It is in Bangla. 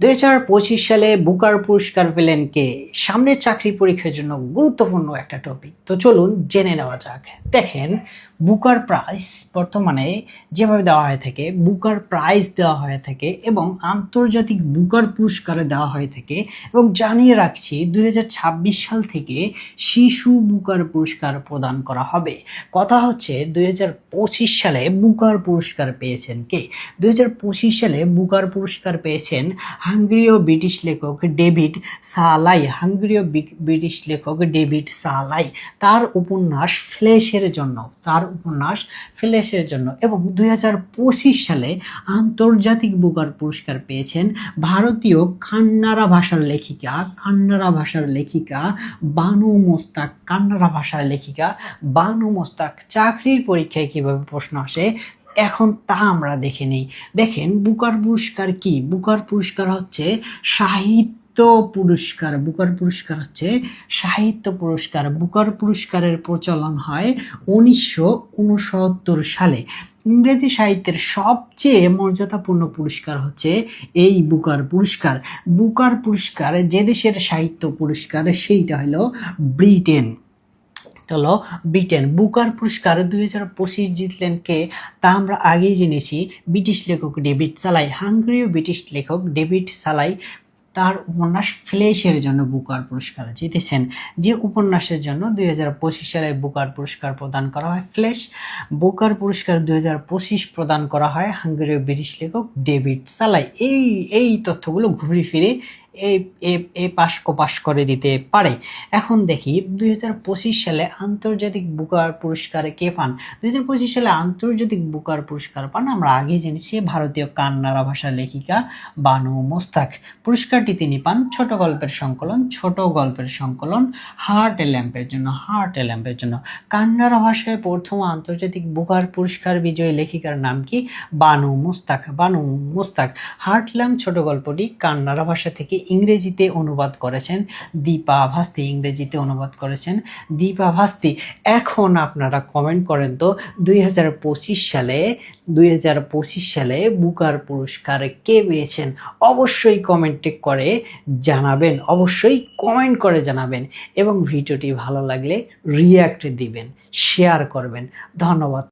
দুই হাজার পঁচিশ সালে বুকার পুরস্কার পেলেন কে? সামনের চাকরি পরীক্ষার জন্য গুরুত্বপূর্ণ একটা টপিক তো চলুন জেনে নেওয়া যাক। দেখেন বুকার প্রাইজ বর্তমানে যেভাবে দেওয়া হয়ে থাকে, বুকার প্রাইজ দেওয়া হয়ে থাকে এবং আন্তর্জাতিক বুকার পুরস্কার দেওয়া হয়ে থাকে এবং জানিয়ে রাখছি দু হাজার ছাব্বিশ সাল থেকে শিশু বুকার পুরস্কার প্রদান করা হবে। কথা হচ্ছে দু হাজার পঁচিশ সালে বুকার পুরস্কার পেয়েছেন কে? দুই হাজার পঁচিশ সালে বুকার পুরস্কার পেয়েছেন হাঙ্গেরীয় ব্রিটিশ লেখক ডেভিড সালাই। হাঙ্গেরীয় ব্রিটিশ লেখক ডেভিড সালাই। তার উপন্যাস ফ্লেশের জন্য, তার উপন্যাস ফ্লেশের জন্য এবং দু হাজার পঁচিশ সালে আন্তর্জাতিক বুকার পুরস্কার পেয়েছেন ভারতীয় কান্নাড়া ভাষার লেখিকা, কান্নাড়া ভাষার লেখিকা বানু মোস্তাক। কান্নাড়া ভাষার লেখিকা বানু মোস্তাক চাকরির পরীক্ষায় কীভাবে প্রশ্ন আসে, এখন তা আমরা দেখে নিই। দেখেন, বুকার পুরস্কার কি? বুকার পুরস্কার হচ্ছে সাহিত্য পুরস্কার, বুকার পুরস্কার হচ্ছে, সাহিত্য পুরস্কার, বুকার পুরস্কারের প্রচলন হয় উনিশশো উনসত্তর সালে। ইংরেজি সাহিত্যের সবচেয়ে মর্যাদাপূর্ণ পুরস্কার হচ্ছে এই বুকার পুরস্কার। বুকার পুরস্কার, যে দেশের সাহিত্য পুরস্কার, সেইটা হলো ব্রিটেন। হলো ব্রিটেন। বুকার পুরস্কার দুই হাজার পঁচিশ জিতলেন কে? তা আমরা আগেই জেনেছি। ব্রিটিশ লেখক ডেভিড সালাই, হাঙ্গেরীয় ব্রিটিশ লেখক ডেভিড সালাই তার উপন্যাস ফ্লেশের জন্য বুকার পুরস্কার জিতেছেন। যে উপন্যাসের জন্য দুই হাজার পঁচিশ সালে বুকার পুরস্কার প্রদান করা হয়, ফ্লেশ। বুকার পুরস্কার দুই হাজার পঁচিশ প্রদান করা হয় হাঙ্গেরীয় ব্রিটিশ লেখক ডেভিড সালাই। এই এই তথ্যগুলো ঘুরে ফিরে এ- পাশ কোপাশ করে দিতে পারে। এখন দেখি, দুই হাজার পঁচিশ সালে আন্তর্জাতিক বুকার পুরস্কারে কে পান? দুই হাজার পঁচিশ সালে আন্তর্জাতিক বুকার পুরস্কার পান আমরা আগে জেনেছি ভারতীয় কান্নাড়া ভাষার লেখিকা বানু মোস্তাক। পুরস্কারটি তিনি পান ছোট গল্পের সংকলন, ছোট গল্পের সংকলন, হার্ট ল্যাম্পের জন্য, হার্ট ল্যাম্পের জন্য। কান্নাড়া ভাষায় প্রথম আন্তর্জাতিক বুকার পুরস্কার বিজয়ী লেখিকার নাম কি? বানু মুস্তাক। বানু মুস্তাক, হার্ট ল্যাম্প ছোট গল্পটি কান্নাড়া ভাষা থেকে ইংরেজিতে অনুবাদ করেছেন, দীপা ভাস্তি ইংরেজিতে অনুবাদ করেছেন। দীপা ভাস্তি এখন আপনারা কমেন্ট করেন তো, দুই হাজার পঁচিশ সালে, দুই হাজার পঁচিশ সালে বুকার পুরস্কার কে পেয়েছেন? অবশ্যই কমেন্টে করে জানাবেন, অবশ্যই কমেন্ট করে জানাবেন এবং ভিডিওটি ভালো লাগলে রিয়াক্ট দিবেন শেয়ার করবেন। ধন্যবাদ।